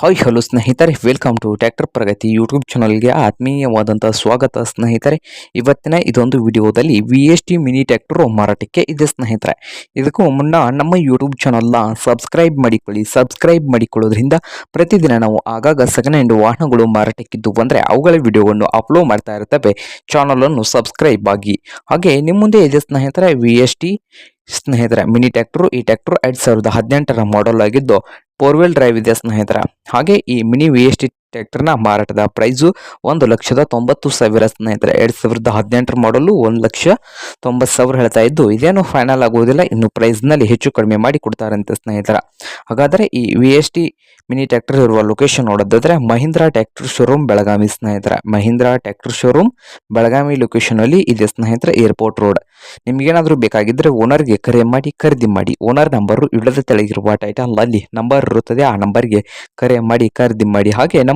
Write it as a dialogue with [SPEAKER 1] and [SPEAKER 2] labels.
[SPEAKER 1] Hi hello ಸ್ನೇಹಿತರೆ. Welcome to tractor Pragati YouTube ಚಾನಲ್ಗೆ ಆತ್ಮೀಯವಾದಂಥ ಸ್ವಾಗತ, ಸ್ನೇಹಿತರೆ. ಇವತ್ತಿನ ಇದೊಂದು ವಿಡಿಯೋದಲ್ಲಿ V S T mini tractor ಮಾರಾಟಕ್ಕೆ ಇದೆ, ಸ್ನೇಹಿತರೆ. ಇದಕ್ಕೂ ಮುನ್ನ ನಮ್ಮ ಯೂಟ್ಯೂಬ್ ಚಾನಲ್ನ ಸಬ್ಸ್ಕ್ರೈಬ್ ಮಾಡಿಕೊಳ್ಳಿ. ಸಬ್ಸ್ಕ್ರೈಬ್ ಮಾಡಿಕೊಳ್ಳೋದ್ರಿಂದ ಪ್ರತಿದಿನ ನಾವು ಆಗಾಗ ಸೆಕೆಂಡ್ ಹ್ಯಾಂಡ್ ವಾಹನಗಳು ಮಾರಾಟಕ್ಕಿದ್ದು ಬಂದರೆ ಅವುಗಳ ವಿಡಿಯೋವನ್ನು ಅಪ್ಲೋಡ್ ಮಾಡ್ತಾ ಇರ್ತವೆ. ಚಾನಲನ್ನು ಸಬ್ಸ್ಕ್ರೈಬ್ ಆಗಿ. ಹಾಗೆ ನಿಮ್ಮ ಮುಂದೆ ಇದೆ, ಸ್ನೇಹಿತರೆ ವಿ ಎಸ್ ಟಿ ಸ್ನೇಹಿತರೆ ಮಿನಿ ಟ್ಯಾಕ್ಟರು ಈ ಟ್ಯಾಕ್ಟರು ಎರಡು ಸಾವಿರದ ಹದಿನೆಂಟರ ಮಾಡೆಲ್ ಆಗಿದ್ದು ಫೋರ್ ವೀಲ್ ಡ್ರೈವ್ ಇದೆ ಸ್ನೇಹಿತರ? ಹಾಗೆ ಈ ಮಿನಿ ವಿ ಎಸ್ ಟಿ ಟ್ರ್ಯಾಕ್ಟರ್ನ ಮಾರಾಟದ ಪ್ರೈಸು ಒಂದು ಲಕ್ಷದ ತೊಂಬತ್ತು ಸಾವಿರ ಸ್ನೇಹಿತರೆ. ಎರಡು ಸಾವಿರದ ಹದಿನೆಂಟರ ಮಾಡಲು ಒಂದು ಲಕ್ಷ ತೊಂಬತ್ತು ಸಾವಿರ ಹೇಳ್ತಾ ಇದ್ದು, ಇದೇನು ಫೈನಲ್ ಆಗುವುದಿಲ್ಲ, ಇನ್ನು ಪ್ರೈಸ್ನಲ್ಲಿ ಹೆಚ್ಚು ಕಡಿಮೆ ಮಾಡಿ ಕೊಡ್ತಾರಂತೆ ಸ್ನೇಹಿತರ. ಹಾಗಾದರೆ ಈ V S T mini tractor ಇರುವ ಲೊಕೇಶನ್ ನೋಡೋದಾದರೆ ಮಹೀಂದ್ರಾ ಟ್ರ್ಯಾಕ್ಟರ್ ಶೋರೂಮ್ ಬೆಳಗಾವಿ ಸ್ನೇಹಿತರ. ಮಹೀಂದ್ರಾ ಟ್ರ್ಯಾಕ್ಟರ್ ಶೋರೂಮ್ ಬೆಳಗಾವಿ ಲೊಕೇಶನಲ್ಲಿ ಇದೆ ಸ್ನೇಹಿತರ ಏರ್ಪೋರ್ಟ್ ರೋಡ್ ನಿಮಗೇನಾದರೂ ಬೇಕಾಗಿದ್ರೆ ಓನರ್ಗೆ ಕರೆ ಮಾಡಿ, ಖರೀದಿ ಮಾಡಿ. ಓನರ್ ನಂಬರು ಇಡದ ತೆಳಗಿರುವ ಟೈಟಲ್ ಅಲ್ಲಿ ನಂಬರ್ ಇರುತ್ತದೆ, ಆ ನಂಬರ್ಗೆ ಕರೆ ಮಾಡಿ, ಖರೀದಿ ಮಾಡಿ. ಹಾಗೆ